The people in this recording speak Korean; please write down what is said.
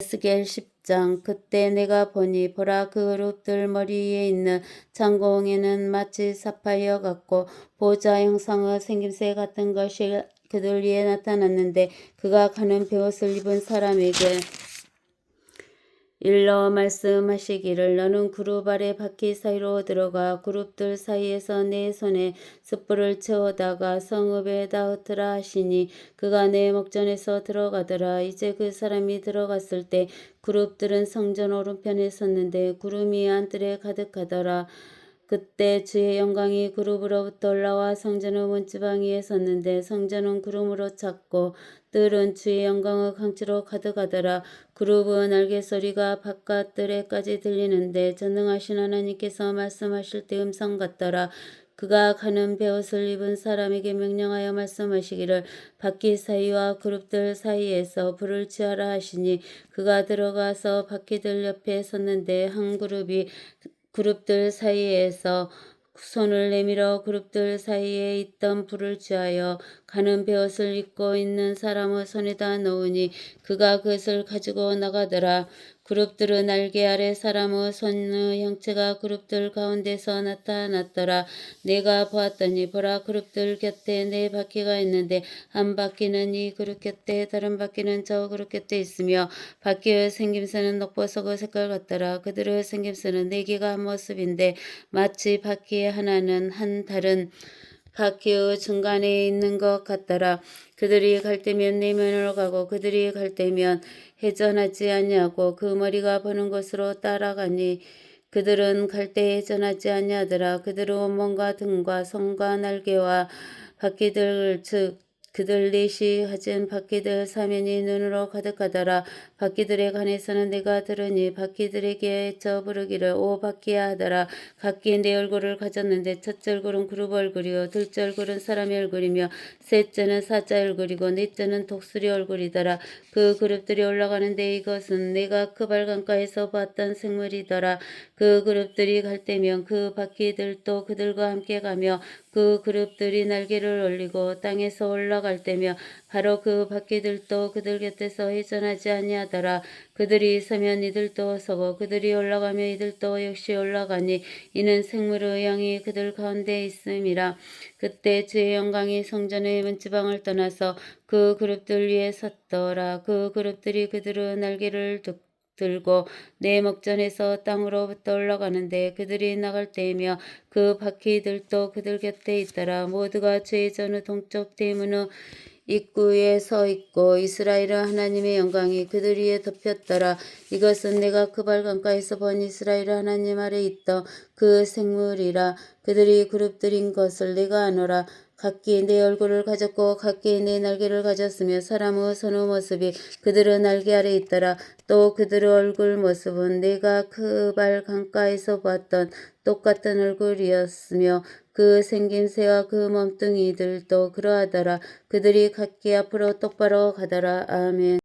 에스겔 10장 그때 내가 보니 보라 그 그룹들 머리에 있는 장공에는 마치 사파이어 같고 보자 형상의 생김새 같은 것이 그들 위에 나타났는데 그가 가는 베옷을 입은 사람에게 일러 말씀하시기를 너는 그룹 아래 바퀴 사이로 들어가 그룹들 사이에서 내 손에 숯불을 채우다가 성읍에다 흩으라 하시니 그가 내 목전에서 들어가더라. 이제 그 사람이 들어갔을 때 그룹들은 성전 오른편에 섰는데 구름이 안뜰에 가득하더라 그때 주의 영광이 그룹으로부터 올라와 성전의 문지방 위에 섰는데 성전은 구름으로 찼고 뜰은 주의 영광의 강치로 가득하더라. 그룹은 날개 소리가 바깥 뜰에까지 들리는데 전능하신 하나님께서 말씀하실 때 음성 같더라. 그가 가는 베옷을 입은 사람에게 명령하여 말씀하시기를 바퀴 사이와 그룹들 사이에서 불을 취하라 하시니 그가 들어가서 바퀴들 옆에 섰는데 한 그룹이 그룹들 사이에서 손을 내밀어 그룹들 사이에 있던 불을 취하여 가는 베옷을 입고 있는 사람의 손에다 넣으니 그가 그것을 가지고 나가더라. 그룹들은 날개 아래 사람의 손의 형체가 그룹들 가운데서 나타났더라. 내가 보았더니 보라 그룹들 곁에 네 바퀴가 있는데 한 바퀴는 이 그룹 곁에 다른 바퀴는 저 그룹 곁에 있으며 바퀴의 생김새는 녹보석의 색깔 같더라. 그들의 생김새는 네 개가 한 모습인데 마치 바퀴 하나는 한 다른 바퀴의 중간에 있는 것 같더라. 그들이 갈 때면 내면으로 가고 그들이 갈 때면 회전하지 아니하고 그 머리가 보는 곳으로 따라가니 그들은 갈 때 회전하지 아니하더라. 그들은 몸과 등과 손과 날개와 바퀴들 즉 그들 넷이 가진 바퀴들 사면이 눈으로 가득하더라. 바퀴들에 관해서는 내가 들으니 바퀴들에게 저 부르기를 오 바퀴야 하더라. 각기 내 얼굴을 가졌는데 첫째 얼굴은 그룹 얼굴이요 둘째 얼굴은 사람의 얼굴이며 셋째는 사자 얼굴이고 넷째는 독수리 얼굴이더라. 그 그룹들이 올라가는데 이것은 내가 그 발강가에서 봤던 생물이더라. 그 그룹들이 갈 때면 그 바퀴들도 그들과 함께 가며 그 그룹들이 날개를 올리고 땅에서 올라 갈 때며 바로 그 바퀴들도 그들 곁에서 회전하지 아니하더라. 그들이 서면 이들도 서고 그들이 올라가며 이들도 역시 올라가니 이는 생물의 양이 그들 가운데 있음이라. 그때 주의 영광이 성전의 문지방을 떠나서 그 그룹들 위에 섰더라. 그 그룹들이 그들의 날개를 듣고 들고 내 목전에서 땅으로부터 올라가는데 그들이 나갈 때이며 그 바퀴들도 그들 곁에 있더라. 모두가 죄의 전의 동쪽 대문의 입구에 서 있고 이스라엘은 하나님의 영광이 그들 위에 덮였더라. 이것은 내가 그 발강가에서 본 이스라엘 하나님 아래 있던 그 생물이라. 그들이 그룹들인 것을 내가 아노라. 각기 내 얼굴을 가졌고 각기 내 날개를 가졌으며 사람의 선의 모습이 그들의 날개 아래 있더라. 또 그들의 얼굴 모습은 내가 그 발 강가에서 봤던 똑같은 얼굴이었으며 그 생김새와 그 몸뚱이들도 그러하더라. 그들이 각기 앞으로 똑바로 가더라. 아멘.